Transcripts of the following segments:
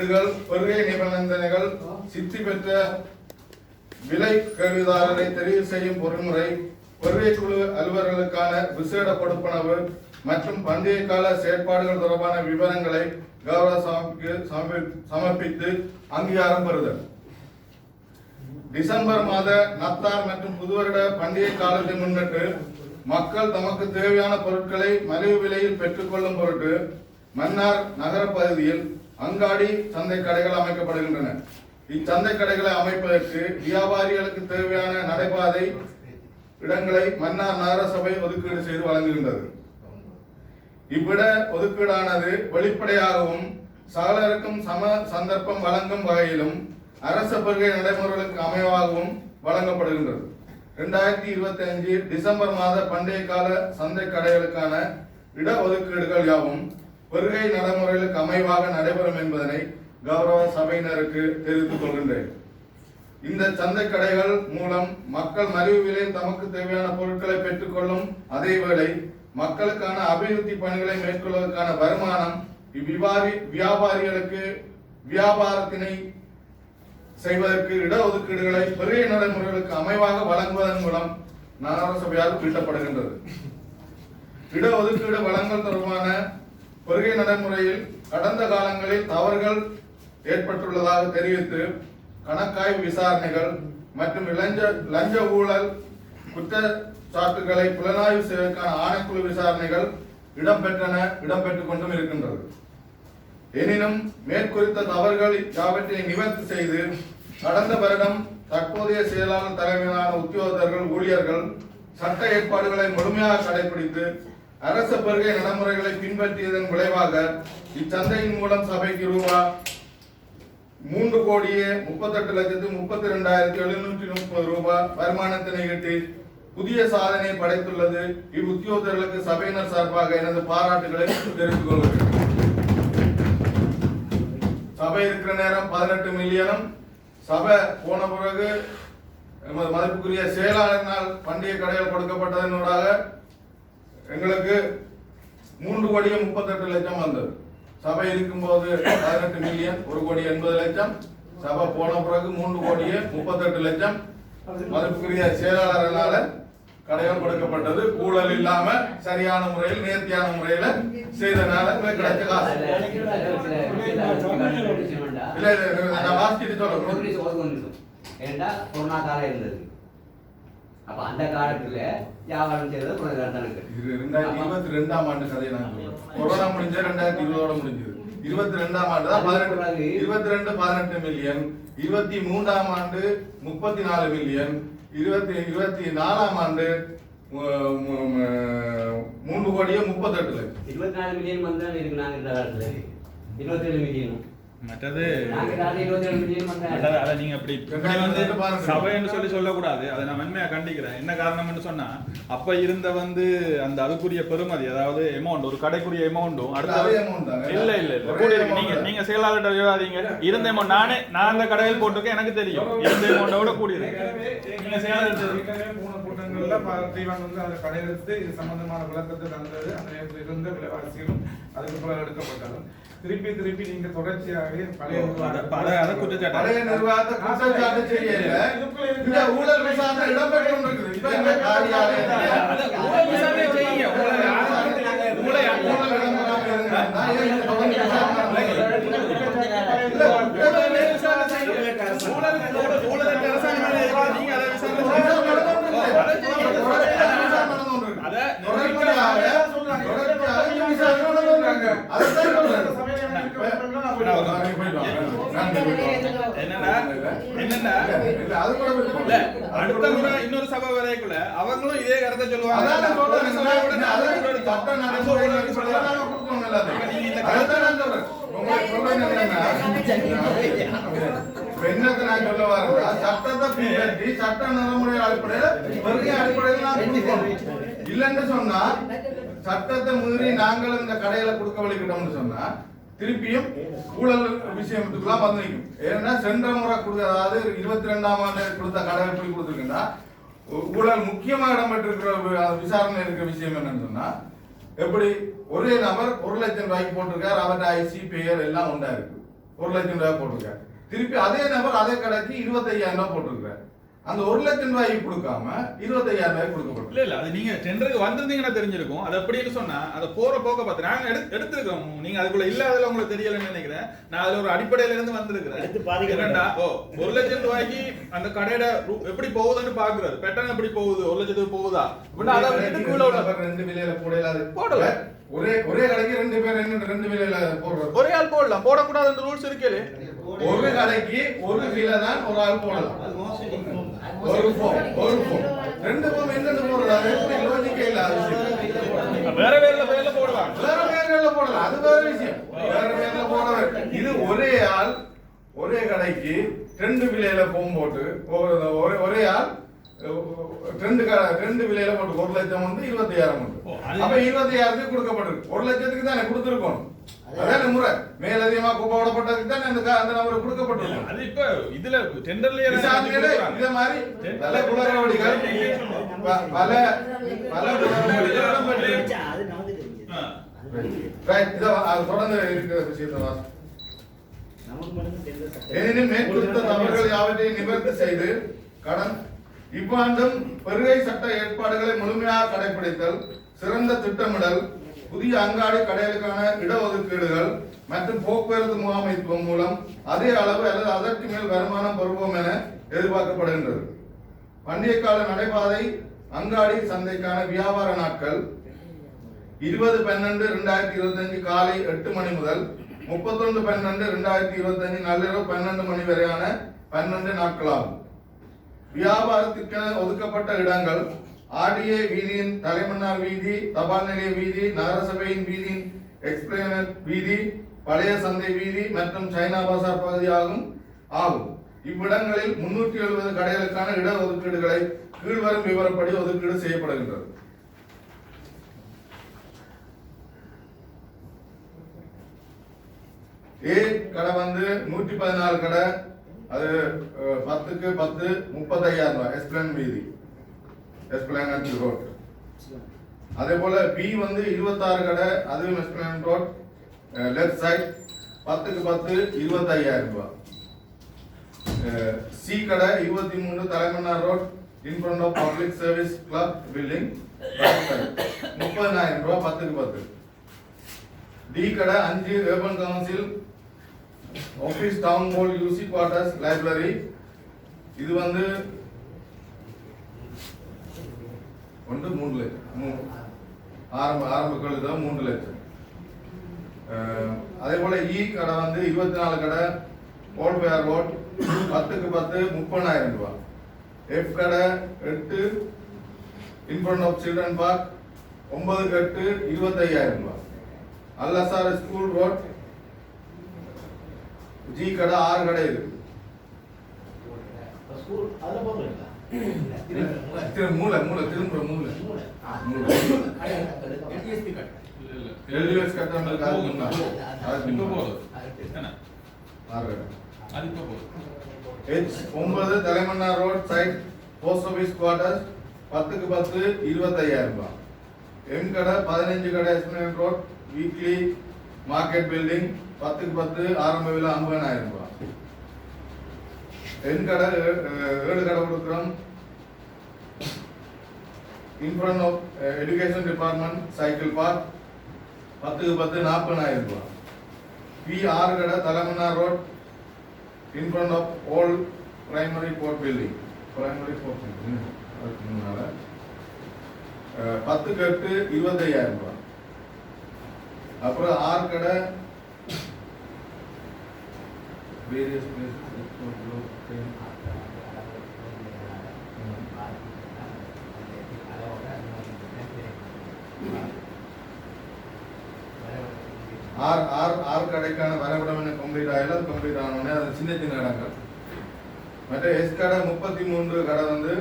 குறியீடுகள் கொள்கை நிபந்தனைகள் சித்தி பெற்ற விலை கருதாரரை தெரிவு செய்யும் பொறிமுறை கொள்கை குழு அலுவலர்களுக்கான விசேட கொடுப்பனவு மற்றும் பண்டைய கால செயற்பாடுகள் தொடர்பான விவரங்களை கௌரவ சபைக்கு சமர்ப்பித்து அங்கீகாரம் பெறுதல். டிசம்பர் மாத நத்தார் மற்றும் புதுவருட பண்டிகை காலத்தை முன்னிட்டு மக்கள் தமக்கு தேவையான பொருட்களை மலிவு விலையில் பெற்றுக்கொள்ளும் பொருட்டு மன்னார் நகர பகுதியில் அங்காடி சந்தை கடைகள் அமைக்கப்படுகின்றன. இச்சந்தை கடைகளை அமைப்பதற்கு வியாபாரிகளுக்கு தேவையான நடைபாதை இடங்களை மன்னார் நகரசபை ஒதுக்கீடு செய்து வழங்குகின்றது. இவ்விட ஒதுக்கீடானது வெளிப்படையாகவும் சகலருக்கும் சம சந்தர்ப்பம் வழங்கும் வகையிலும் அரச பெருகை நடைமுறைகளுக்கு அமைவாகவும் வழங்கப்படுகின்றது. இரண்டாயிரத்தி இருபத்தி அஞ்சு டிசம்பர் மாத பண்டைய கால சந்தை கடைகளுக்கான இட ஒதுக்கீடுகள் யாவும் பெருகை நடைமுறைகளுக்கு அமைவாக நடைபெறும் என்பதனை கௌரவ சபையினருக்கு தெரிவித்துக் கொள்கின்றேன். இந்த சந்தை கடைகள் மூலம் மக்கள் மலிவு விலையில் தமக்கு தேவையான பொருட்களை பெற்றுக்கொள்ளும் அதேவேளை மக்களுக்கான அபிவிருத்தி பணிகளை மேற்கொள்வதற்கான வருமானம் இவ்விவாரி வியாபாரிகளுக்கு வியாபாரத்தினை செய்வதற்கு இடஒதுக்கீடுகளை பெரிய நடைமுறைகளுக்கு அமைவாக வழங்குவதன் மூலம் நகரசபையால் ஈட்டப்படுகின்றது இடஒதுக்கீடு வழங்கல் தொடர்பான கொள்கை நடைமுறையில் கடந்த காலங்களில் தவறுகள் ஏற்பட்டுள்ளதாக தெரிவித்து கணக்காய்வு விசாரணைகள் மற்றும் இளஞ்ச லஞ்ச ஊழல் குற்றச்சாட்டுகளை புலனாய்வு செய்வதற்கான ஆணைக்குழு விசாரணைகள் இடம்பெற்றன இடம்பெற்றுக் கொண்டும் இருக்கின்றது. எனினும் மேற்குறித்த தவறுகள் யாவற்றை நிவர்த்தி செய்து கடந்த வருடம் தற்போதைய செயலாளர் தலைமையிலான உத்தியோகத்தர்கள் ஊழியர்கள் சட்ட ஏற்பாடுகளை முழுமையாக கடைபிடித்து அரச பருகை நடைமுறைகளை பின்பற்றியதன் விளைவாக இச்சந்தையின் மூலம் சபைக்கு ரூபாய் மூன்று கோடியே முப்பத்தெட்டு லட்சத்து முப்பத்தி ரெண்டாயிரத்தி எழுநூற்றி முப்பது ரூபாய் வருமானத்தினை ஈட்டி புதிய சாதனை படைத்துள்ளது. இவ்வுத்தியோகர்களுக்கு சபையினர் சார்பாக எனது பாராட்டுகளை தெரிவித்துக் கொள்கிறேன். சபை இருக்கிற நேரம் பதினெட்டு மில்லியனும் சபை போன பிறகு எமது மதிப்புக்குரிய செயலாளரினால் பண்டிகை கடைகள் கொடுக்கப்பட்டதனூடாக எங்களுக்கு மூன்று கோடியே முப்பத்தெட்டு லட்சம் வந்தது. சபை இருக்கும்போது பதினெட்டு மில்லியன் ஒரு கோடி எண்பது லட்சம். சபை போன பிறகு மூன்று கோடியே முப்பத்தெட்டு லட்சம். மதிப்புக்குரிய செயலாளரால கடைகள் கொடுக்கப்பட்டது. ஊழல் இல்லாம சரியான முறையில் நேர்த்தியான முறையில செய்தனால எங்களுக்கு கிடைச்ச காசு. இல்ல இல்ல நான் சொல்றேன். ஏண்டா கொரோனா காலம் இருந்தது? அப்ப அந்த காலத்துல வியாபாரம் செய்யறது கொஞ்சம் இது ரெண்டாயிரத்தி இருபத்தி ரெண்டாம் ஆண்டு கதையை நான் கொரோனா முடிஞ்ச ரெண்டாயிரத்தி இருபதோட முடிஞ்சது. இருபத்தி ரெண்டாம் ஆண்டு தான் பதினெட்டு இருபத்தி ரெண்டு பதினெட்டு மில்லியன் இருபத்தி மூன்றாம் ஆண்டு முப்பத்தி நாலு மில்லியன் இருபத்தி இருபத்தி நாலாம் ஆண்டு மூன்று கோடியே முப்பத்தெட்டு இருபத்தி நாலு மில்லியன் வந்து இருக்கு நாங்க இந்த காலத்துல. இருபத்தி ஏழு மில்லியன் மற்றது மற்றது அதை நீங்க அப்படி வந்து சபைன்னு சொல்லி சொல்லக்கூடாது. அதை நான் மென்மையா கண்டிக்கிறேன். என்ன காரணம்னு சொன்னா அப்ப இருந்த வந்து அந்த அதுக்குரிய பெருமதி அதாவது அமௌண்ட் ஒரு கடைக்குரிய அமௌண்ட்டும் அதே அடுத்த. இல்ல இல்ல இல்ல. கூடி இருக்கு. நீங்க. நீங்க செயலாளர்கிட்ட விவாதிங்க. இருந்த அமௌண்ட் நானே நான் அந்த கடையில் போட்டிருக்கேன் எனக்கு தெரியும். இருந்த அமௌண்ட விட கூடி இருக்கு. நீங்க ஏற்கனவே போன கூட்டங்கள்ல தீவான் வந்து அந்த கடையெடுத்து இது சம்பந்தமான விளக்கத்தை தந்தது. அந்த நேரத்தில் இருந்த விலைவாசிகளும் அதுக்கு பிறகு எடுக்கப்பட்டாலும் திருப்பி திருப்பி நீங்க தொடர்ச்சியாக பழைய அதை குற்றச்சாட்டு. பழைய நிர்வாகத்தை குற்றச்சாட்டு செய்யல. இந்த ஊழல் விசாரணை இடம்பெற்று கொண்டிருக்குது இப்ப இந்த ஊழல். ஊழல் இருந்தா நான் ஏன் இந்த பகுதி விசாரணை நடத்தல? இல்ல, ஊழல் விசாரணை செய்யுங்க. ஊழல் ஊழல் ஊழல் அரசாங்கம் மேல இருக்கு. நீங்க அதை விசாரணை செய்யுங்க. அதை செய்யுங்க. அதை தொடர்ச்சியாக தொடர்ச்சியாக இந்த விசாரணை நடந்துருக்காங்க. அதைத்தான் சொல்றேன். என்னன்னா என்னன்னா அடுத்த முறை இன்னொரு சபை வரைக்குள்ள அவங்களும் இதே கருத்தை சொல்லுவாங்க. என்னத்தை நான் சொல்ல வரேன்னா, சட்டத்தை பின்பற்றி சட்ட நடைமுறை அடிப்படையில பெரிய அடிப்படையில் நான் கொடுக்கணும். இல்லைன்னு சொன்னா சட்டத்தை மீறி நாங்கள் இந்த கடையில கொடுக்க வலிக்கிட்டோம்னு சொன்னா திருப்பியும் ஊழல் விஷயத்துக்குலாம் வந்து நிற்கும் ஏன்னா சென்ற முறை கொடுத்த அதாவது இருபத்தி ரெண்டாம் ஆண்டு கொடுத்த கடை எப்படி கொடுத்துருக்குன்னா ஊழல் முக்கியமாக இடம்பெற்றிருக்கிற விசாரணை இருக்கிற விஷயம் என்னன்னு சொன்னா எப்படி ஒரே நபர் ஒரு லட்சம் ரூபாய்க்கு போட்டிருக்கார் அவர்கிட்ட ஐசி பெயர் எல்லாம் ஒன்றா இருக்கு. ஒரு லட்சம் ரூபாய் போட்டிருக்காரு. திருப்பி அதே நபர் அதே கடைக்கு இருபத்தையாயிரம் ரூபாய் போட்டிருக்காரு அந்த ஒரு லட்சம் ரூபாய் கொடுக்காம இருபத்தையாயிரம் ரூபாய் கொடுக்கப்பட்டிருக்கு இல்ல இல்ல அது நீங்க டெண்டருக்கு வந்திருந்தீங்கன்னா தெரிஞ்சிருக்கும். அது எப்படின்னு சொன்னா அதை போற போக்க பார்த்து நாங்க எடுத்து எடுத்திருக்கோம் நீங்க அதுக்குள்ள இல்லாததுல உங்களுக்கு தெரியலன்னு நினைக்கிறேன். நான் அதுல ஒரு அடிப்படையில இருந்து வந்திருக்கிறேன் ஓ ஒரு லட்சம் ரூபாய்க்கு அந்த கடையோட ரூ- எப்படி போகுதுன்னு பாக்குறது பெட்டன் எப்படி போகுது? ஒரு லட்சத்துக்கு போகுதா? அப்படின்னா அதை ரெண்டு விலையில போடல. அது போடல. ஒரே ஒரே கடைக்கு ரெண்டு பேர் ரெண்டு ரெண்டு விலையில போடுறது? ஒரே ஆள் போடலாம். போடக்கூடாதுன்ற ரூல்ஸ் இருக்கே. ஒரு கடைக்கு ஒரு விலை தான் ஒரு ஆள் போடலாம். ஒரு ஃபோம் ஒரு ஃபோம் ரெண்டு ஃபோம் என்னென்ன அது எப்படி இல்ல. வேற வேற பேர்ல போடுவாங்க வேற பேர்ல போடலாம். அது வேற விஷயம். வேற பேர்ல போட இது ஒரே ஆள் ஒரே கடைக்கு ரெண்டு விலையில ஃபோம் போட்டு ஒரு- ஆள் ரெண்டு ரெண்டு விலையில போட்டு ஒரு லட்சம் வந்து இருபத்தையாயிரம் உண்டு ஓ, அது- அப்ப இருபத்தையாயிரத்துக்கு கொடுக்கப்பட்டிருக்கு. ஒரு லட்சத்துக்கு தானே கொடுத்துருக்கோம் அதான முறை. மேலதிகமா குப்பப்படப்பட்டதுக்கு தானே அந்த அந்த நம்பர் அது இப்ப இதுல டெண்டர்லயே இத மாதிரி பல குளறுபடிகள் பல பல தொடர்ந்து இருக்கிற எனினும் மேற்குறித்த தவறுகள் யாவற்றையும் நிவர்த்தி செய்து கடன் இவ்வாண்டும் பெருகை சட்ட ஏற்பாடுகளை முழுமையாக கடைபிடித்தல் சிறந்த திட்டமிடல் புதிய அங்காடி கடைகளுக்கான இடஒதுக்கீடுகள் மற்றும் போக்குவரத்து முகாமைத்துவம் மூலம் அதே அளவு அல்லது அதற்கு மேல் வருமானம் பெறுவோம் என எதிர்பார்க்கப்படுகின்றது. பண்டிகை கால நடைபாதை அங்காடி சந்தைக்கான வியாபார நாட்கள் இருபது பன்னெண்டு ரெண்டாயிரத்தி இருபத்தஞ்சு காலை எட்டு மணி முதல் முப்பத்தொன்று பன்னெண்டு ரெண்டாயிரத்தி இருபத்தஞ்சு நள்ளிரவு பன்னெண்டு மணி வரையான பன்னெண்டு நாட்களாகும். வியாபாரத்திற்கென ஒதுக்கப்பட்ட இடங்கள் ஆர்டிஏ வீதியின் தலைமன்னார் வீதி தபால் நிலைய வீதி நகரசபையின் வீதியின் எக்ஸ்பிளேனர் வீதி பழைய சந்தை வீதி மற்றும் சைனா பசார் பகுதியாகும் ஆகும் இவ்விடங்களில் முன்னூற்றி எழுபது கடைகளுக்கான இட ஒதுக்கீடுகளை கீழ்வரும் விவரப்படி ஒதுக்கீடு செய்யப்படுகின்றது. ஏ கடை வந்து நூற்றி பதினாலு கடை அது பத்துக்கு பத்து முப்பத்தையாயிரம் ரூபாய் எஸ்பிளன் வீதி. எஸ்பிளன் ரோட் அதே போல பி வந்து இருபத்தாறு கடை அதுவும் எஸ்பிளன் ரோட் லெஃப்ட் சைட் பத்துக்கு பத்து இருபத்தையாயிரம் ரூபாய் சி கடை இருபத்தி மூணு Talaimannar road in front of public service club building முப்பதாயிரம் ரூபாய் பத்துக்கு பத்து. டி கடை அஞ்சு urban council office town hall UC quarters library இது வந்து ஒன்று மூணு லட்சம். மூ- ஆரம்ப ஆரம்ப கழுத மூன்று லட்சம். அதே போல் இ கடை வந்து இருபத்தி நாலு கடை ஓல்பேர் ரோட் பத்துக்கு பத்து முப்பதாயிரம் ரூபா எஃப் கடை எட்டு இன்ஃப்ரண்ட் ஆஃப் சில்ட்ரன் பார்க் ஒன்பதுக்கு எட்டு இருபத்தையாயிரம் ரூபா அல்லசார் ஸ்கூல் ரோட் ஜி கடை ஆறு கடை இருக்கு. ஸ்கூல் அதில் போகிறீங்களா திரு- மூளை மூளை திரும்ப மூளை எல்டிஎஸ் கட்டணம் அதுக்கு முன்னாடி. அதுக்கு இப்ப முன்னாடி. என்ன? ஆறு அது இப்ப போதும் ஹெச் ஒன்பது Talaimannar road side post office quarters பத்துக்கு பத்து இருபத்தையாயிரம் ரூபாய் எம் கடை பதினஞ்சு கடை esplanade road weekly market building பத்துக்கு பத்து ஆரம்ப விலை ஐம்பதாயிரம் ரூபாய் என் கடை ஏழு கடை கொடுக்குறோம். In front of education department cycle park பத்துக்கு பத்து நாற்பதாயிரம் ரூபா பி ஆறு கடை Talaimannar road in front of old primary board building primary board building அதுக்கு முன்னால. இருபத்தையாயிரம் ரூபா அப்புறம் ஆறு கடை வேரியஸ் ஆறு ஆறு ஆறு கடைக்கான வரைபடம் என்ன கம்ப்ளீட் ஆகல கம்ப்ளீட் ஆனோடனே அது சின்ன சின்ன இடங்கள். மற்ற எஸ் கடை முப்பத்தி மூன்று கடை வந்து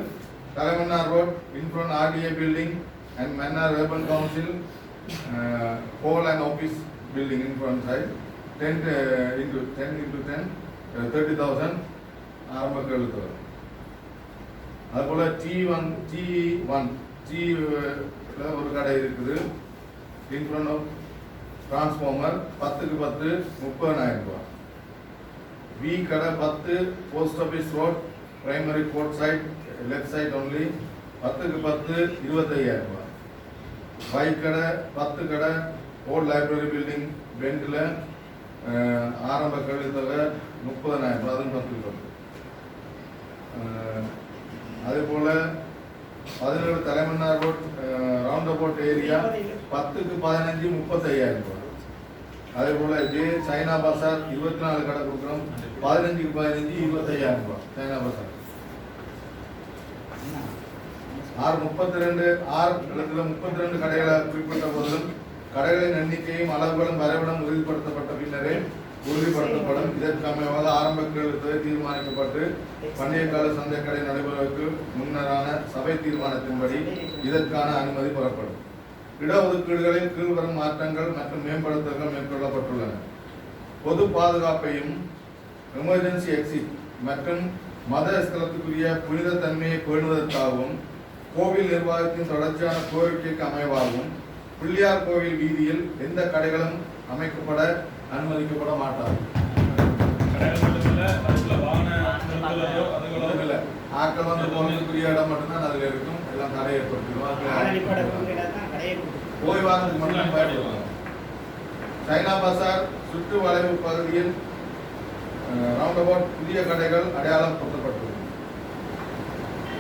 Talaimannar road in front RTA building and Mannar urban council hall and office building in front side ten into ten into ten thirty thousand ஆரம்ப கழுத்து வரும். அதுபோல் D one D one D ஒரு கடை இருக்குது. இன்ஃப்ரண்ட் டிரான்ஸ்ஃபார்மர் பத்துக்கு பத்து முப்பதாயிரம் ரூபாய். வி கடை பத்து post office road primary court side left side only பத்துக்கு பத்து இருபத்தையாயிரம் ரூபாய். பைக் கடை பத்து கடை ஓல்ட் லைப்ரரி பில்டிங் பெண்டில் ஆரம்ப கல்வி முப்பதாயிரம் ரூபாய் அதுவும் பத்துக்கு பத்து. அதேபோல் அதே போல பதினேழு Talaimannar road round about area பத்துக்கு பதினஞ்சு முப்பத்தையாயிரம் ரூபாய் அதே போல ஜே சைனா பசார் இருபத்தி நாலு கடை கொடுக்குறோம். பதினஞ்சுக்கு பதினஞ்சு இருபத்தையாயிரம் ரூபாய் சைனா பசார். ஆறு முப்பத்தி ரெண்டு ஆறு இடத்துல முப்பத்தி ரெண்டு கடைகளை குறிப்பிட்ட போதிலும் கடைகளின் எண்ணிக்கையும் அளவுகளும் வரைபடம் உறுதிப்படுத்தப்பட்ட பின்னரே உறுதிப்படுத்தப்படும். இதற்கு அமைவாக ஆரம்ப கேள்வி தீர்மானிக்கப்பட்டு பண்டைய கால சந்தை கடை நடைபெறுவதற்கு முன்னரான சபை தீர்மானத்தின்படி இதற்கான அனுமதி பெறப்படும். இடஒதுக்கீடுகளில் கீழ்வரும் மாற்றங்கள் மற்றும் மேம்படுத்தல்கள் மேற்கொள்ளப்பட்டுள்ளன. பொது பாதுகாப்பையும் எமர்ஜென்சி எக்ஸிட் மற்றும் மத ஸ்தலத்துக்குரிய புனித தன்மையை பேணுவதற்காகவும் கோவில் நிர்வாகத்தின் தொடர்ச்சியான கோரிக்கைக்கு அமைவாகவும் பிள்ளையார் கோவில் வீதியில் எந்த கடைகளும் அமைக்கப்பட அனுமதிக்கப்பட இல்ல. ஆட்கள் வந்து போகிறதுக்குரிய இடம் மட்டும்தான் அதுல இருக்கும். எல்லாம் தடை கொடுக்கும் போய் வாரத்துக்கு மட்டும் பயன்படுவாங்க சைனா பசார் சுற்று வளைவு பகுதியில் ரவுண்ட் அபவுட் புதிய கடைகள் அடையாளம் பொருத்தப்பட்டுள்ளது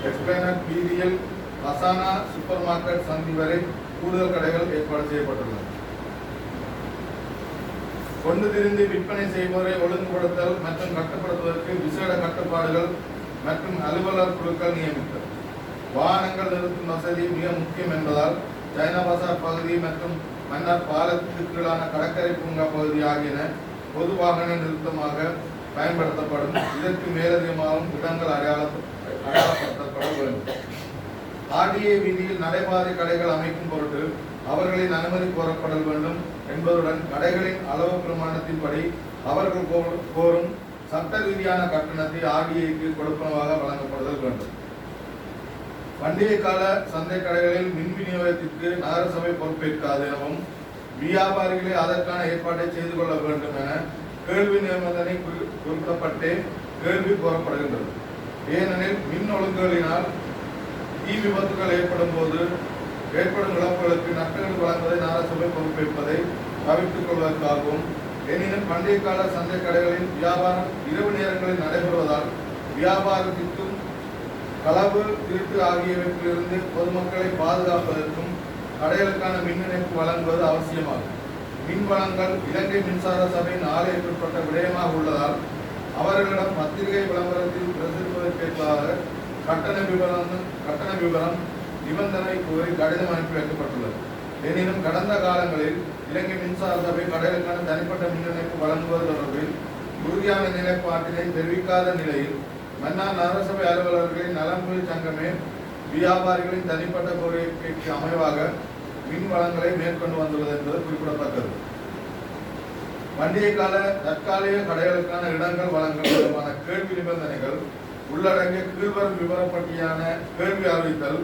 எக்ஸ்பிளைனர் வீதியில் அசானா சூப்பர் மார்க்கெட் சந்தி வரை கூடுதல் கடைகள் ஏற்பாடு செய்யப்பட்டுள்ளன கொண்டு திரிந்து விற்பனை செய்வோரை ஒழுங்குபடுத்தல் மற்றும் கட்டுப்படுத்துவதற்கு விசேட கட்டுப்பாடுகள் மற்றும் அலுவலர் குழுக்கள் நியமித்தல். வாகனங்கள் நிறுத்தும் வசதி மிக முக்கியம் என்பதால் சைனா பசார் பகுதி மற்றும் மன்னார் பாலத்திற்குள்ளான கடற்கரை பூங்கா பகுதி ஆகியன பொது வாகன நிறுத்தமாக பயன்படுத்தப்படும். இதற்கு மேலதிகமாகவும் இடங்கள் அடையாள அடையாளப்படுத்தப்பட வேண்டும். ஆர்டிஏ வீதியில் நடைபாதை கடைகள் அமைக்கும் பொருட்டு அவர்களின் அனுமதி கோரப்படல் வேண்டும். என்பதுடன் கடைகளின் அளவு பிரமாணத்தின்படி அவர்கள் கோரும் சட்ட ரீதியான கட்டணத்தை ஆர்டிஐக்கு கொடுப்பனவாக வழங்கப்படுதல் வேண்டும். பண்டிகை கால சந்தை கடைகளில் மின் விநியோகத்திற்கு நகரசபை பொறுப்பேற்காது எனவும் வியாபாரிகளே அதற்கான ஏற்பாட்டை செய்து கொள்ள வேண்டும் என கேள்வி நிபந்தனை குறி- கேள்வி கோரப்படுகின்றது. ஏனெனில் மின் ஒழுங்குகளினால் தீ விபத்துகள் ஏற்படும் போது ஏற்படும் இழப்புகளுக்கு பொறுப்பேற்பதை தவிர்த்துக் கொள்வதற்காகவும் எனினும் பண்டைய கால சந்தை கடைகளின் வியாபாரம் இரவு நேரங்களில் நடைபெறுவதால் வியாபாரத்திற்கும் களவு திருட்டு ஆகியவற்றிலிருந்து பொதுமக்களை பாதுகாப்பதற்கும் கடைகளுக்கான மின் இணைப்பு வழங்குவது அவசியமாகும். மின் வளங்கள் இலங்கை மின்சார சபையின் ஆலயத்திற்குட்பட்ட விடயமாக உள்ளதால் அவர்களிடம் பத்திரிகை விளம்பரத்தில் பிரசுரிப்பதற்கேற்றாக கட்டண விவரம் கட்டண விவரம் நிபந்தனை கோரி கடிதம் அனுப்பி வைக்கப்பட்டுள்ளது. எனினும் கடந்த காலங்களில் இலங்கை மின்சார சபை கடலுக்கான தனிப்பட்ட மின் இணைப்பு வழங்குவது தொடர்பில் உறுதியான நிலைப்பாட்டினை தெரிவிக்காத நிலையில் மன்னார் நகரசபை அலுவலர்களின் நலன்புரி சங்கமே வியாபாரிகளின் தனிப்பட்ட கோரிக்கைக்கு அமைவாக மின் வளங்களை மேற்கொண்டு வந்துள்ளது என்பது குறிப்பிடத்தக்கது. பண்டிகை கால தற்காலிக கடைகளுக்கான இடங்கள் வழங்கல் தொடர்பான கேள்வி நிபந்தனைகள் உள்ளடங்கிய கீழ்வரும் விவரப்பட்டியான கேள்வி அறிவித்தல்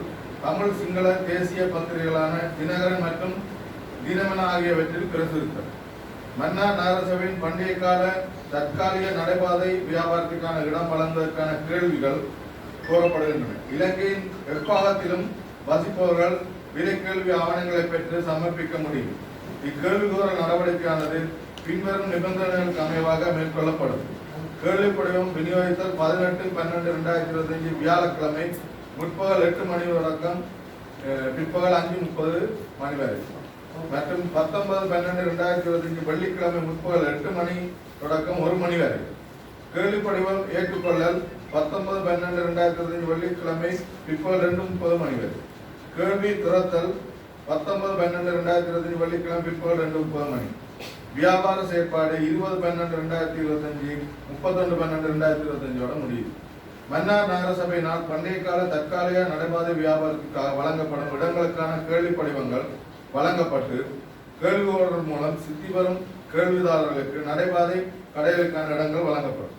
தமிழ் சிங்கள தேசிய பத்திரிகைகளான தினகரன் மற்றும் தினமன ஆகியவற்றில் பிரசுரித்தல் மன்னார் நகரசபையின் பண்டிகை கால தற்காலிக நடைபாதை வியாபாரத்திற்கான இடம் வழங்குவதற்கான கேள்விகள் கோரப்படுகின்றன. இலங்கையின் எப்பாகத்திலும் வசிப்பவர்கள் விலைக்கேள்வி ஆவணங்களை பெற்று சமர்ப்பிக்க முடியும். இக்கேள்வி கூற நடவடிக்கையானது பின்வரும் நிபந்தனைகளுக்கு அமைவாக மேற்கொள்ளப்படும். கேள்வி விநியோகித்தல் பதினெட்டு பன்னெண்டு ரெண்டாயிரத்தி இருபத்தஞ்சு வியாழக்கிழமை முற்பகல் எட்டு மணி தொடக்கம் பிற்பகல் அஞ்சு முப்பது மணி வரை. மற்றும் பத்தொன்பது பன்னெண்டு ரெண்டாயிரத்தி இருபத்தஞ்சு வெள்ளிக்கிழமை முற்பகல் எட்டு மணி தொடக்கம் ஒரு மணி வரை. கேள்வி படிவம் ஏற்றுக்கொள்ளல் பத்தொன்பது பன்னெண்டு ரெண்டாயிரத்தி இருபத்தஞ்சு வெள்ளிக்கிழமை பிற்பகல் ரெண்டு முப்பது மணி வரை. கேள்வி திறத்தல் பத்தொன்பது பன்னெண்டு ரெண்டாயிரத்தி இருபத்தஞ்சு வெள்ளிக்கிழமை பிற்பகல் ரெண்டு முப்பது மணி. வியாபார செயற்பாடு இருபது பன்னெண்டு ரெண்டாயிரத்தி இருபத்தஞ்சு முப்பத்தொன்று பன்னெண்டு ரெண்டாயிரத்தி இருபத்தஞ்சோட முடியுது. மன்னார் நகரசபையினால் பண்டைய கால தற்காலிக நடைபாதை வியாபாரத்துக்காக வழங்கப்படும் இடங்களுக்கான கேள்வி படிவங்கள் வழங்கப்பட்டு கேள்வி மூலம் சித்தி வரும் கேள்விதாரர்களுக்கு நடைபாதை கடைகளுக்கான இடங்கள் வழங்கப்படும்.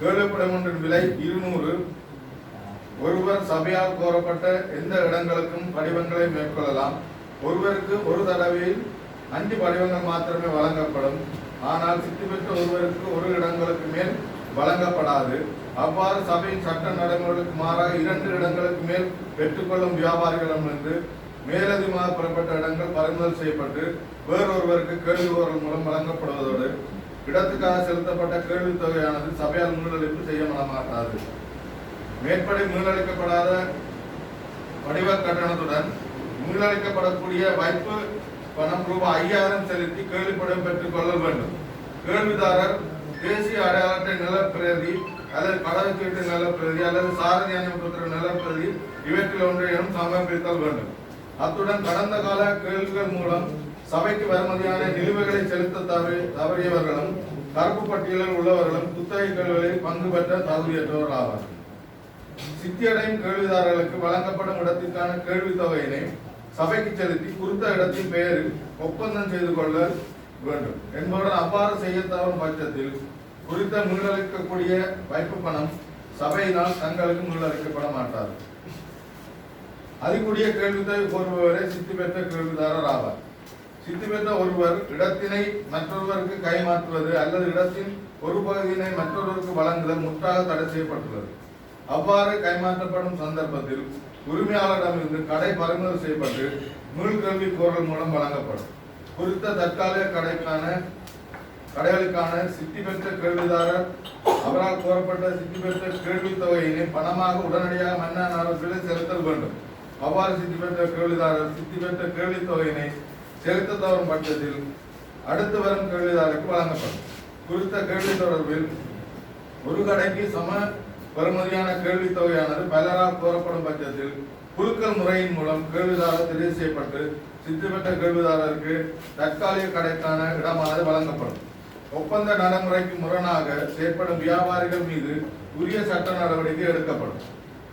கேள்விப்படம் ஒன்றின் விலை இருநூறு. ஒருவர் சபையால் கோரப்பட்ட எந்த இடங்களுக்கும் படிவங்களை மேற்கொள்ளலாம். ஒருவருக்கு ஒரு தடவையில் அஞ்சு படிவங்கள் மாத்திரமே வழங்கப்படும். ஆனால் சித்தி பெற்ற ஒருவருக்கு ஒரு இடங்களுக்கு மேல் வழங்கப்படாது. அவ்வாறு சபையின் சட்ட நடைமுறைகளுக்கு மாறாக இரண்டு இடங்களுக்கு மேல் பெற்றுக்கொள்ளும் வியாபாரிகளிடமிருந்து மேலதிகமாக பெறப்பட்ட இடங்கள் பறிமுதல் செய்யப்பட்டு வேறொருவருக்கு கேள்விகோரல் மூலம் வழங்கப்படுவதோடு இடத்துக்காக செலுத்தப்பட்ட கேள்வித் தொகையானது சபையால் முன்னெடுப்பு செய்யப்பட மாட்டாது மேற்படி மீளளிக்கப்படாத வடிவ கட்டணத்துடன் மீளளிக்கப்படக்கூடிய வைப்பு பணம் ரூபாய் ஐயாயிரம் செலுத்தி கேள்விப்படம் பெற்றுக் கொள்ள வேண்டும். கேள்விதாரர் தேசிய அடையாள அட்டை நிலப்பிரதி அல்லது கடவுச்சீட்டு நிலப்பிரதி அல்லது சாரதி அனுமதித்திர நிலப்பிரதி இவற்றில் ஒன்றையும் சமர்ப்பித்தல் வேண்டும். அத்துடன் கடந்த கால கேள்விகள் மூலம் சபைக்கு வருமதியான நிலுவைகளை செலுத்த தவறி தவறியவர்களும் கருப்பு பட்டியலில் உள்ளவர்களும் குத்தகை கேள்விகளில் பங்கு பெற்ற தகுதியற்றவர் ஆவார். சித்தியடையும் கேள்விதாரர்களுக்கு வழங்கப்படும் இடத்திற்கான கேள்வித் தொகையினை சபைக்கு செலுத்தி குறித்த இடத்தின் பெயரில் ஒப்பந்தம் செய்து கொள்ள வேண்டும். என்பதுடன் அவ்வாறு செய்ய தவறும் பட்சத்தில் குறித்த முன்னளிக்கக்கூடிய வைப்பு பணம் சபையினால் தங்களுக்கு முன்னளிக்கப்பட மாட்டார் அதுக்குரிய கேள்வித்தொகை கோருபவரே சித்தி பெற்ற கேள்விதாரர் ஆவார். சித்தி பெற்ற ஒருவர் இடத்தினை மற்றொருவருக்கு கைமாற்றுவது அல்லது இடத்தின் ஒரு பகுதியினை மற்றொருவருக்கு வழங்குதல் முற்றாக தடை செய்யப்பட்டுள்ளது. அவ்வாறு கைமாற்றப்படும் சந்தர்ப்பத்தில் உரிமையாளரிடமிருந்து கடை பறிமுதல் செய்யப்பட்டு நூல்கல்வி கோரல் மூலம் வழங்கப்படும். குறித்த தற்காலிக கடைக்கான கடைகளுக்கான சித்தி பெற்ற கேள்விதாரர் அவரால் கோரப்பட்ட சித்தி பெற்ற கேள்வித் தொகையினை பணமாக உடனடியாக மன்னார் அரசில் செலுத்தல் வேண்டும். அவ்வாறு சித்தி பெற்ற கேள்விதாரர் சித்தி பெற்ற கேள்வித் தொகையினை செலுத்த தவறும் பட்சத்தில் அடுத்து வரும் கேள்விதாரருக்கு வழங்கப்படும். குறித்த கேள்வி தொடர்பில் ஒரு கடைக்கு சம பெறுமதியான கேள்வித் தொகையானது பலரால் கோரப்படும் பட்சத்தில் குழுக்கள் முறையின் மூலம் கேள்விதாரர் தெரிவு செய்யப்பட்டு சித்தி பெற்ற கேள்விதாரருக்கு தற்காலிக கடைக்கான இடமானது வழங்கப்படும். ஒப்பந்த நடைமுறைக்கு முரணாக செயற்படும் வியாபாரிகள் மீது உரிய சட்ட நடவடிக்கை எடுக்கப்படும்.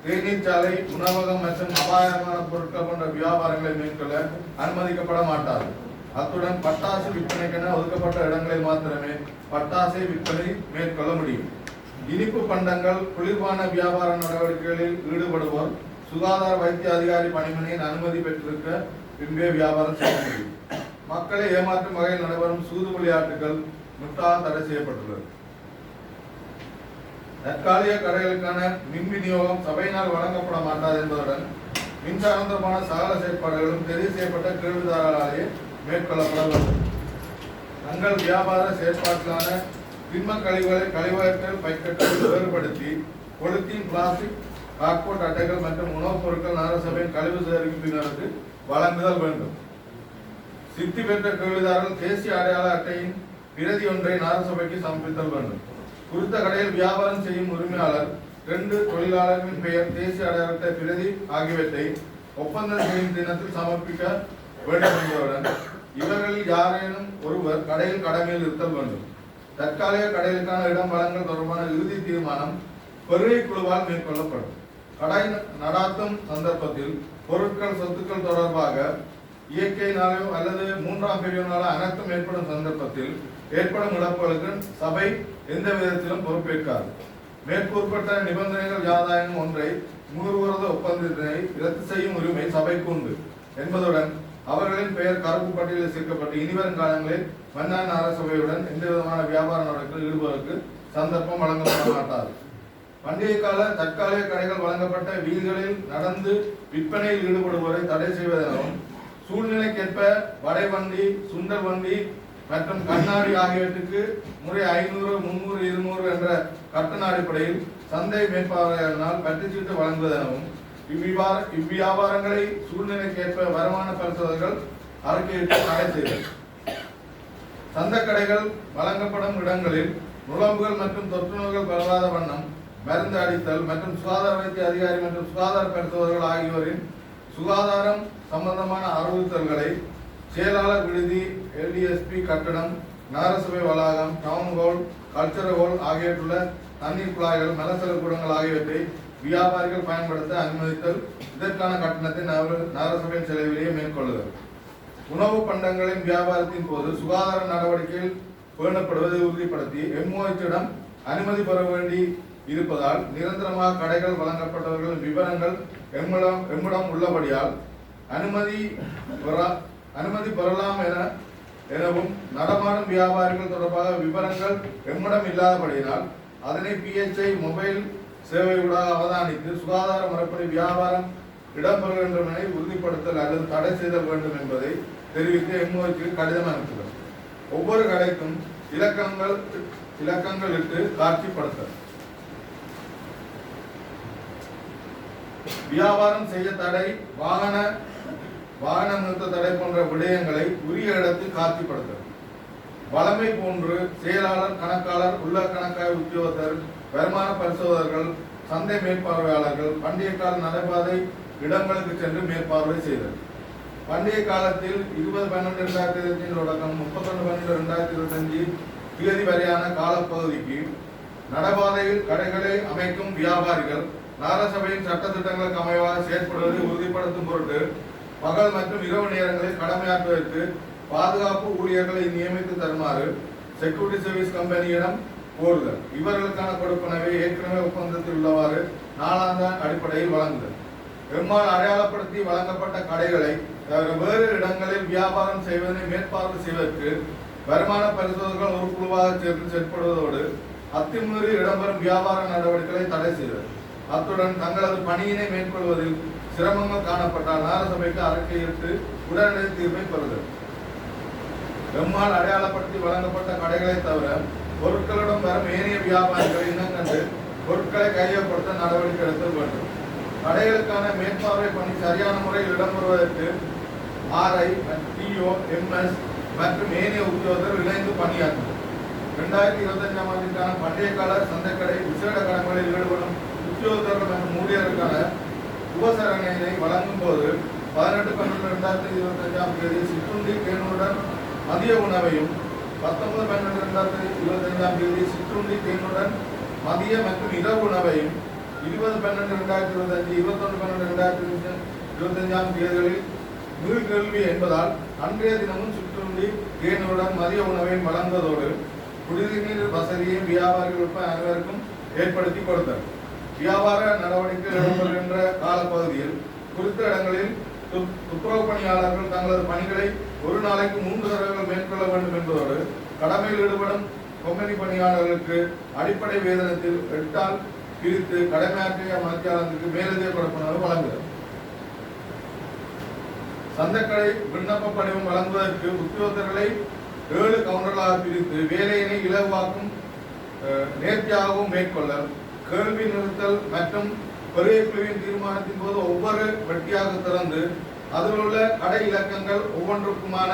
தேநீர் சாலை உணவகம் மற்றும் அபாயமான பொருட்கள் போன்ற வியாபாரங்களை மேற்கொள்ள அனுமதிக்கப்பட மாட்டார்கள் அத்துடன் பட்டாசு விற்பனைக்கென ஒதுக்கப்பட்ட இடங்களில் மாத்திரமே பட்டாசை விற்பனை மேற்கொள்ள முடியும். இனிப்பு பண்டங்கள் குளிர்பான வியாபார நடவடிக்கைகளில் ஈடுபடுவோர் சுகாதார வைத்திய அதிகாரி பணிமனையின் அனுமதி பெற்றிருக்க பின்பே வியாபாரம் செய்ய முடியும். மக்களை ஏமாற்றும் வகையில் நடைபெறும் சூது விளையாட்டுகள் முற்றாக தடை செய்யப்பட்டுள்ளது. தற்காலிக கடைகளுக்கான மின் விநியோகம் சபையினால் வழங்கப்பட மாட்டாது என்பதுடன் மின்சாரம் தொடர்பான சகல செயற்பாடுகளும் தெரிவு செய்யப்பட்ட கேள்விதாரர்களாலேயே மேற்கொள்ளப்பட வேண்டும். தங்கள் வியாபார செயற்பாட்டிலான திண்ம கழிவுகளை கழிவகற்றல் பைக்கெட்டுகள் வேறுபடுத்தி பொலித்தீன் பிளாஸ்டிக் பாக்போர்ட் அட்டைகள் மற்றும் உணவுப் பொருட்கள் நகரசபையின் கழிவு சேகரிப்பினருக்கு பின்னருக்கு வழங்குதல் வேண்டும். சித்தி பெற்ற கேள்விதாரர்கள் தேசிய அடையாள அட்டையின் பிரதி ஒன்றை நகரசபைக்கு சமர்ப்பித்தல் வேண்டும். குறித்த கடையில் வியாபாரம் செய்யும் உரிமையாளர் ரெண்டு தொழிலாளர்களின் பெயர் தேசிய அடையாள அட்டை பிரதி ஆகியவற்றை ஒப்பந்தம் செய்யும் தினத்தில் சமர்ப்பிக்க வேண்டும் என்பதுடன் இவர்களில் யாரேனும் ஒருவர் கடையில் கடமையில் இருத்தல் வேண்டும். தற்காலிக கடைகளுக்கான இடம் வழங்கல் தொடர்பான இறுதி தீர்மானம் பெருகை குழுவால் மேற்கொள்ளப்படும். கடை நடாத்தும் சந்தர்ப்பத்தில் பொருட்கள் சொத்துக்கள் தொடர்பாக இயற்கையினாலோ அல்லது மூன்றாம் பிரிவினாலோ அனைத்தும் ஏற்படும் சந்தர்ப்பத்தில் ஏற்படும் இழப்புகளுக்கு சபை எந்த விதத்திலும் பொறுப்பேற்காது. மேற்கூறப்பட்ட நிபந்தனைகள் யாதாயினும் ஒன்றை நூறுவரது ஒப்பந்தத்தினை ரத்து செய்யும் உரிமை சபைக்கு உண்டு. என்பதுடன் அவர்களின் பெயர் கருப்பு பட்டியலில் சேர்க்கப்பட்டு இனிவரும் காலங்களில் மன்னார் அரசபையுடன் எந்த விதமான வியாபார நடவடிக்கையில் ஈடுபடுவதற்கு சந்தர்ப்பம் வழங்கப்பட மாட்டாது. பண்டிகை கால தற்காலிக கடைகள் வழங்கப்பட்ட வீதிகளில் நடந்து விற்பனையில் ஈடுபடுவோரை தடை செய்வதெனவும் சூழ்நிலைக்கேற்ப வடை வண்டி சுண்டல் வண்டி மற்றும் கண்ணாடி ஆகியவற்றுக்கு முறை ஐநூறு முன்னூறு இருநூறு என்ற கட்டண அடிப்படையில் சந்தை மேற்பார்வையாளனால் பட்டுச்சீட்டு வழங்குவதெனவும் இவ்விவார இவ்வியாபாரங்களை சூழ்நிலைக்கேற்ப வருமான பரிசோதகர்கள் அறிக்கையிட்டு தடை செய்தல் சந்தக்கடைகள் வழங்கப்படும் இடங்களில் நுழம்புகள் மற்றும் தொற்று நோய்கள் பரவாத வண்ணம் மருந்து அடித்தல் மற்றும் சுகாதார வைத்திய அதிகாரி மற்றும் சுகாதார பரிசோதகர்கள் ஆகியோரின் சுகாதாரம் சம்பந்தமான அறிவுறுத்தல்களை செயலாளர் விடுதி எல்டிஎஸ்பி கட்டடம் நகரசபை வளாகம் டவுன் ஹால் கல்ச்சரல் ஹால் ஆகியவற்றுள்ள தண்ணீர் குழாய்கள் மலசல கூடங்கள் ஆகியவற்றை வியாபாரிகள் பயன்படுத்த அனுமதித்தல் இதற்கான கட்டணத்தை நகர- நகரசபையின் செலவிலேயே மேற்கொள்ளுதல். உணவு பண்டங்களின் வியாபாரத்தின் போது சுகாதார நடவடிக்கைகள் பேணப்படுவதை உறுதிப்படுத்தி எம்ஓஎச்சிடம் அனுமதி பெற வேண்டி இருப்பதால் நிரந்தரமாக கடைகள் வழங்கப்பட்டவர்களின் விவரங்கள் எம்மிடம் எம்மிடம் உள்ளபடியால் அனுமதி அனுமதி பெறலாம் என எனவும் நடமாடும் வியாபாரிகள் தொடர்பாக விவரங்கள் எம்மிடம் இல்லாதபடியினால் அதனை பிஎச்ஐ மொபைல் சேவையூடாக அவதானித்து சுகாதார முறைப்படி வியாபாரம் இடம்பெற வேண்டும் என உறுதிப்படுத்தல் அல்லது தடை செய்தல் வேண்டும் என்பதை தெரிவிக்க எம்ஓக்கு கடிதம் அனுப்புகிறோம் ஒவ்வொரு கடைக்கும் இலக்கங்கள் இலக்கங்கள் இட்டு காட்சிப்படுத்தல். வியாபாரம் செய்ய தடை வாகன வாகன நிறுத்த தடை போன்ற விடயங்களை உரிய இடத்தில் காட்சிப்படுத்தல். வளமை போன்று செயலாளர் கணக்காளர் உள்ள கணக்காய் உத்தியோகத்தர் வருமான பரிசோதகர்கள் சந்தை மேற்பார்வையாளர்கள் பண்டிகை கால நடைபாதை இடங்களுக்கு சென்று மேற்பார்வை செய்தது பண்டைய காலத்தில் இருபது பன்னெண்டு ரெண்டாயிரத்தி இருபத்தி ஐந்து தொடக்கம் முப்பத்தொன்று பன்னெண்டு ரெண்டாயிரத்தி இருபத்தி அஞ்சு தேதி வரையான காலப்பகுதிக்கு நடைபாதையில் கடைகளை அமைக்கும் வியாபாரிகள் நகரசபையின் சட்டத்திட்டங்களுக்கு அமைவாக செயற்படுவதை உறுதிப்படுத்தும் பொருட்டு பகல் மற்றும் இரவு நேரங்களில் கடமையாற்றுவதற்கு பாதுகாப்பு ஊழியர்களை நியமித்து தருமாறு செக்யூரிட்டி சர்வீஸ் கம்பெனியிடம் கோருதல். இவர்களுக்கான கொடுப்பனவை ஏற்கனவே ஒப்பந்தத்தில் உள்ளவாறு நாளாந்த அடிப்படையில் வழங்குதல். எம்மால் அடையாளப்படுத்தி வழங்கப்பட்ட கடைகளை வேறு இடங்களில் வியாபாரம் செய்வதனை மேற்பார்வை செய்வதற்கு வருமான பரிசோதகர்கள் ஒரு குழுவாக சேர்ந்து செயற்படுவதோடு அத்துமீறி இடம்பெறும் வியாபார நடவடிக்கைகளை தடை செய்தது அத்துடன் தங்களது பணியினை மேற்கொள்வதில் சிரமங்கள் காணப்பட்டால் நகரசபைக்கு அறிக்கையிட்டு உடனடி தீர்ப்பை பெறுதல். எம்மால் அடையாளப்படுத்தி வழங்கப்பட்ட கடைகளை தவிர பொருட்களிடம் வரும் ஏனைய வியாபாரிகளை இனங்கண்டு பொருட்களை கையப்படுத்த நடவடிக்கை எடுத்தல் வேண்டும். கடைகளுக்கான மேற்பார்வை பணி சரியான முறையில் இடம்பெறுவதற்கு ஆர்ஐ டிஓ எம்எஸ் மற்றும் ஏனைய உத்தியோகத்தர் இணைந்து பணியாற்றும். இரண்டாயிரத்தி இருபத்தஞ்சாம் ஆண்டிற்கான பண்டைய கால சந்தைக்கடை விசேட கடன்களில் ஈடுபடும் உத்தியோகத்தர்கள் மற்றும் ஊழியர்களுக்கான உபசரணையை வழங்கும் போது பதினெட்டு பன்னெண்டு ரெண்டாயிரத்தி இருபத்தஞ்சாம் தேதி சிற்றுண்டி தேனுடன் மதிய உணவையும் பத்தொன்பது பன்னெண்டு ரெண்டாயிரத்தி இருபத்தஞ்சாம் தேதி சிற்றுண்டி தேனுடன் மதிய மற்றும் இரவு உணவையும் இருபது பன்னெண்டு ரெண்டாயிரத்தி இருபத்தஞ்சு இருபத்தொன்று பன்னெண்டு ரெண்டாயிரத்தி இருபத்தஞ்சாம் தேதிகளில் நீர்கல்வி என்பதால் அன்றைய தினமும் சுற்றுண்டி ஏனுடன் மதிய உணவை வழங்குவதோடு குடிநீர் வசதியை வியாபாரிகள் உட்பட அனைவருக்கும் ஏற்படுத்தி கொடுத்தார் வியாபார நடவடிக்கை நடைபெறுகின்ற காலப்பகுதியில் குறித்த இடங்களில் துப்புரவு பணியாளர்கள் தங்களது பணிகளை ஒரு நாளைக்கு மூன்று தடவைகள் மேற்கொள்ள வேண்டும் என்பதோடு கடமையில் ஈடுபடும் கொம்பனி பணியாளர்களுக்கு அடிப்படை வேதனத்தில் எட்டால் பிரித்து கடமையாற்றிய மத்தியாளருக்கு மேலதிக கொடுப்பனவு வழங்குகிறது. சந்தைக்கடை விண்ணப்ப படிவம் வழங்குவதற்கு உத்தியோகத்தர்களை ஏழு கவுண்டர்களாக பிரித்து வேலையினை இலவாக்கும் நேர்த்தியாகவும் மேற்கொள்ள கேள்வி நிறுத்தல் மற்றும் பெரிய குழுவின் தீர்மானத்தின் போது ஒவ்வொரு வெட்டியாக திறந்து அதில் உள்ள கடை இலக்கங்கள் ஒவ்வொன்றுக்குமான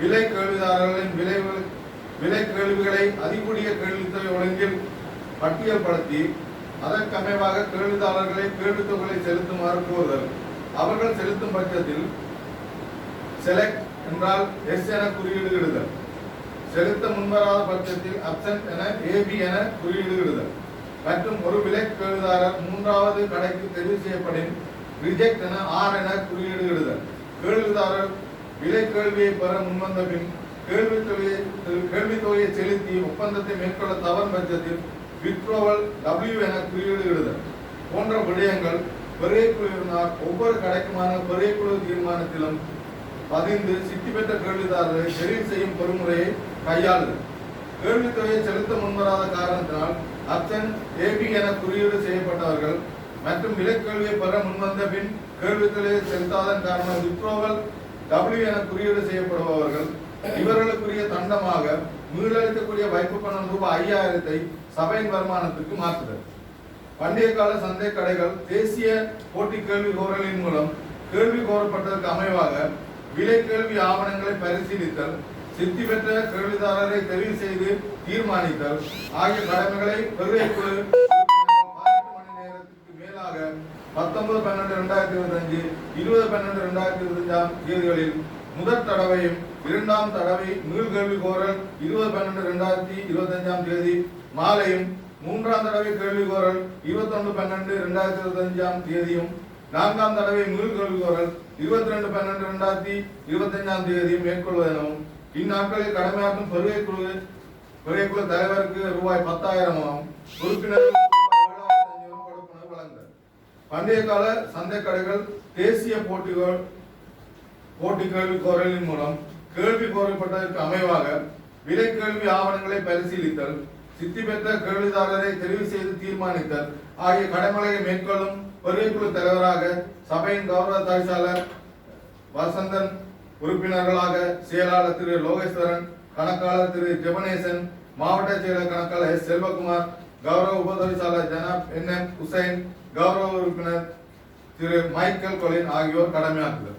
விலை கேள்விதாரர்களின் விலை விலை கேள்விகளை அதிகூடிய கேள்வித்தொகை ஒழுங்கில் பட்டியல்படுத்தி அதற்கமைவாக கேள்விதாரர்களை கேள்வித்தொகைகளை செலுத்துமாறு கூறுதல் அவர்கள் செலுத்தும் பட்சத்தில் செலக்ட் என்றால் எஸ் என குறியீடுகிடுதல். செலுத்த முன்வராத பட்சத்தில் அப்சென்ட் என ஏபி என குறியீடுகிடுதல். மற்றும் ஒரு விலை கேள்விதாரர் மூன்றாவது கடைக்கு தெரிவு செய்யப்படின் ரிஜெக்ட் என ஆர் என குறியீடுகிடுதல். கேள்விதாரர் விலை கேள்வியை பெற முன்வந்த பின் கேள்வி தொகையை கேள்வி தொகையை செலுத்தி ஒப்பந்தத்தை மேற்கொள்ள தவறு பட்சத்தில் வித்ரோவல் டபிள்யூ என குறியீடுகிடுதல். போன்ற விடயங்கள் பெரிய குழுவினர் ஒவ்வொரு கடைக்குமான பெரிய குழு தீர்மானத்திலும் பதிந்து சித்தி பெற்ற கேள்விதாரரை தெரிவு செய்யும் பொறுமுறையை கையாளுது கேள்வித் தொகையை செலுத்த முன்வராத காரணத்தினால் அப்சன் ஏபி என குறியீடு செய்யப்பட்டவர்கள் மற்றும் விலைக்கல்வியை பெற முன்வந்த பின் கேள்வித் தொகையை செலுத்தாதன் காரணம் விப்ரோவல் டபிள்யூ என குறியீடு செய்யப்படுபவர்கள். இவர்களுக்குரிய தண்டமாக மீளளிக்கக்கூடிய வைப்பு பணம் ரூபாய் ஐயாயிரத்தை சபையின் வருமானத்துக்கு மாற்றுதல். பண்டைய கால சந்தை கடைகள் தேசிய போட்டி கேள்வி கோரலின் மூலம் கேள்வி கோரப்பட்டதற்கு அமைவாக விலை கேள்வி ஆவணங்களை பரிசீலித்தல் சித்தி பெற்ற கேள்விதாரரை தெரிவு செய்து தீர்மானித்தல் ஆகிய கடமைகளை பெருவை மணி மேலாக பத்தொன்பது பன்னெண்டு ரெண்டாயிரத்தி இருபத்தஞ்சு இருபது பன்னெண்டு ரெண்டாயிரத்தி இருபத்தஞ்சாம் தேதிகளில் முதற் தடவையும் இரண்டாம் தடவை மீள்கேள்வி கோரல் இருபது பன்னெண்டு ரெண்டாயிரத்தி இருபத்தஞ்சாம் தேதி மாலையும் மூன்றாம் தடவை கேள்வி கோரல் இருபத்தொன்று பன்னெண்டு ரெண்டாயிரத்தி இருபத்தஞ்சாம் தேதியும் நான்காம் தடவை மீள்கேள்வி இருபத்தி ரெண்டு பன்னெண்டு ரெண்டாயிரத்தி இருபத்தஞ்சாம் தேதியும் மேற்கொள்வதெனவும் இந்நாட்களில் கடமையாற்றும் பெருகை குழு பெரிய குழு தலைவருக்கு ரூபாய் பத்தாயிரமும் உறுப்பினர் கொடுப்பினர் வழங்குதல் பண்டைய கால சந்தை கடைகள் தேசிய போட்டிகள் போட்டி கேள்வி கோரலின் மூலம் கேள்வி கோரப்பட்டதற்கு அமைவாக விலை கேள்வி ஆவணங்களை பரிசீலித்தல் சித்தி பெற்ற கேள்விதாரரை தெரிவு செய்து தீர்மானித்தல் ஆகிய கடமைகளை மேற்கொள்ளும் பெரிய தலைவராக சபையின் கௌரவ தவிசாளர் வசந்தன் உறுப்பினர்களாக செயலாளர் திரு லோகேஸ்வரன் கணக்காளர் திரு ஜெபனேசன் மாவட்ட செயலர் கணக்காளர் எஸ் செல்வகுமார் கௌரவ உபதவிசாளர் ஜனாப் என் எம் ஹுசைன் கௌரவ உறுப்பினர் திரு மைக்கேல் கொலின் ஆகியோர் கடமையாற்றுதல்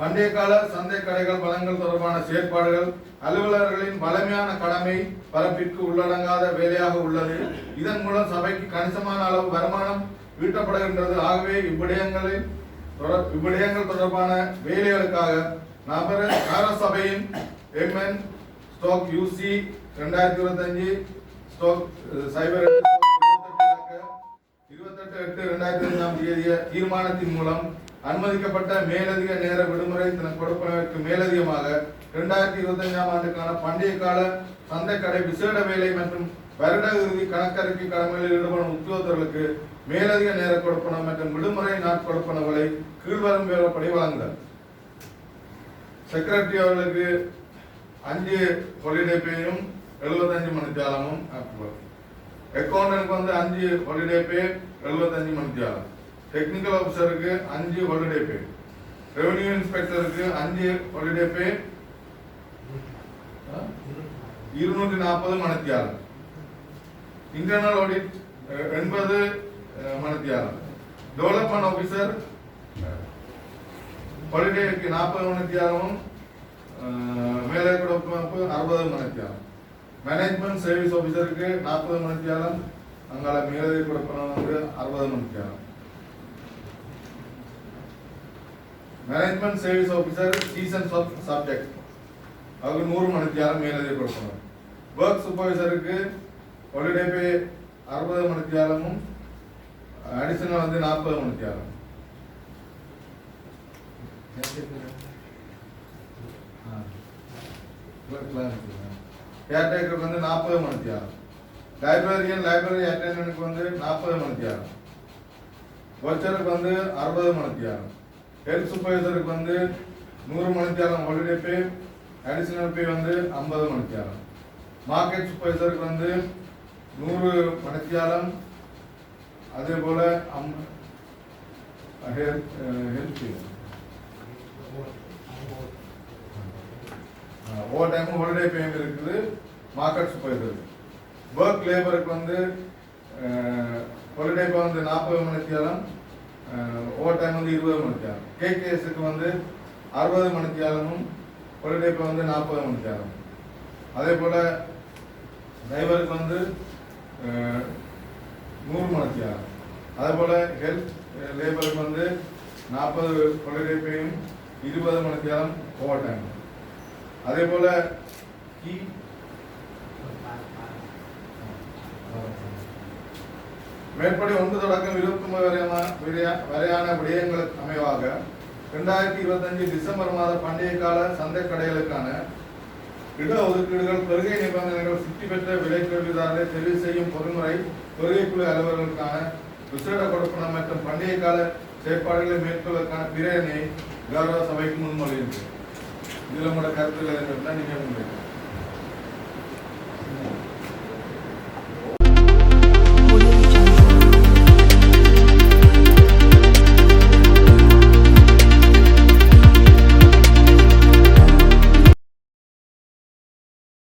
பண்டைய கால சந்தை கடைகள் வளங்கள் தொடர்பான செயற்பாடுகள் அலுவலர்களின் வலிமையான கடமை பரப்பிற்கு உள்ளடங்காத வேலையாக உள்ளது. இதன் மூலம் சபைக்கு கணிசமான அளவு வருமானம் ஈட்டப்படுகின்றது. ஆகவே இவ்விடயங்களில் தொடர்- இவ்விடயங்கள் தொடர்பான வேலைகளுக்காக நபர நகர சபையின் எம்என் ஸ்டோக் யூசி ரெண்டாயிரத்தி இருபத்தஞ்சு ஸ்டோக் சைபர் இருபத்தெட்டு எட்டு ரெண்டாயிரத்தி ஐந்தாம் தேதிய தீர்மானத்தின் மூலம் அனுமதிக்கப்பட்ட மேலதிக நேர விடுமுறை தின கொடுப்பதற்கு மேலதிகமாக இரண்டாயிரத்தி இருபத்தஞ்சாம் ஆண்டுக்கான பண்டிகை கால சந்தைக்கடை விசேட வேலை மற்றும் வருட இறுதி கணக்கறிக்கை கடமைகளில் ஈடுபடும் உத்தியோகத்தர்களுக்கு மேலதிக நேர கொடுப்பனம் மற்றும் விடுமுறை நாட்கொடுப்பனவுகளை கீழ்வரும் வேலைப்படி வழங்குதல். செக்ரட்டரி அவர்களுக்கு அஞ்சு ஹாலிடே பேயும் எழுபத்தஞ்சு மணித்தியாலமும் அக்கௌண்டனுக்கு வந்து அஞ்சு ஹாலிடே பே எழுபத்தஞ்சு மணித்தியாலம். டெக்னிக்கல் ஆஃபீஸருக்கு அஞ்சு ஹாலிடே பே ரெவென்யூ இன்ஸ்பெக்டருக்கு அஞ்சு ஹாலிடே பே இருநூற்றி நாற்பது மணித்தியாலம். இன்டர்னல் ஆடிட் எண்பது மணித்தியாலம். டெவலப்மெண்ட் ஆஃபீஸர் ஹாலிடேக்கு நாற்பது மணித்தியாலமும் மேலே கொடுப்பு அறுபது மணித்தியாலம். மேனேஜ்மெண்ட் சர்வீஸ் ஆஃபீஸருக்கு நாற்பது மணத்தியாலம். அங்கால மேலதை கொடுப்பனம் வந்து அறுபது மணித்தியாலம். Management service officer seasons of subject அவருக்கு நூறு மணித்தியாலம் மேலதிக கொடுக்கணும். ஒர்க் சூப்பர்வைசருக்கு ஹாலிடே பே அறுபது மணிக்கு மணித்தியாலமும் அடிஷனல் வந்து நாற்பது மணிக்கு மணித்தியாலம் கேர்டேக்கருக்கு வந்து நாற்பது மணித்தியாலம். லைப்ரரியன் லைப்ரரி அட்டெண்டனுக்கு வந்து நாற்பது மணித்தியாலம். ஒர்ச்சருக்கு வந்து அறுபது மணிக்கு மணித்தியாலம். ஹெல்த் சூப்பர்வைசருக்கு வந்து நூறு மணித்தியாலம் ஹாலிடே பே அடிஷனல் பே வந்து ஐம்பது மணித்தியாலம். மார்க்கெட் சூப்பர்வைசருக்கு வந்து நூறு மணித்தியாலம் அதே போல ஹெல்த் ஹெல்த் ஓவர் டைமும் ஹாலிடே பேயும் இருக்குது மார்க்கெட் சூப்பர்வைசர் ஒர்க் லேபருக்கு வந்து ஹாலிடே பே வந்து நாற்பது மணித்தியாலம் ஓவர் டைம் வந்து இருபது மணித்தியாலம் கேகேஎஸ்க்கு வந்து அறுபது மணித்தியாலமும் ஹாலிடே பே வந்து நாற்பது மணித்தியாலம் அதே போல் டிரைவருக்கு வந்து நூறு மணித்தியாலம் அதே போல் ஹெல்த் லேபருக்கு வந்து நாற்பது ஹாலிடே இருபது இருபது மணித்தியாலம் ஓவர் டைம் அதே போல் கீ மேற்படி ஒன்று தொடக்கம் இருபத்தி ஒன்பது வரையான விடயங்களுக்கு அமைவாக இரண்டாயிரத்தி இருபத்தஞ்சு டிசம்பர் மாத பண்டிகை கால சந்தை கடைகளுக்கான இட ஒதுக்கீடுகள் பெருகை நிபந்தனைகள் சித்தி பெற்ற விலை கேள்விதாரரை தெரிவு செய்யும் பொறிமுறை கொள்கை குழு அலுவலர்களுக்கான விசேட கொடுப்பனம் மற்றும் பண்டிகை கால செயற்பாடுகளை மேற்கொள்வதற்கான பிரேரணையை கௌரவ சபைக்கு முன்மொழிகின்றேன் இதில் உங்களோட கருத்துக்கள் என்ன நீங்க முன்வைக்கிறேன்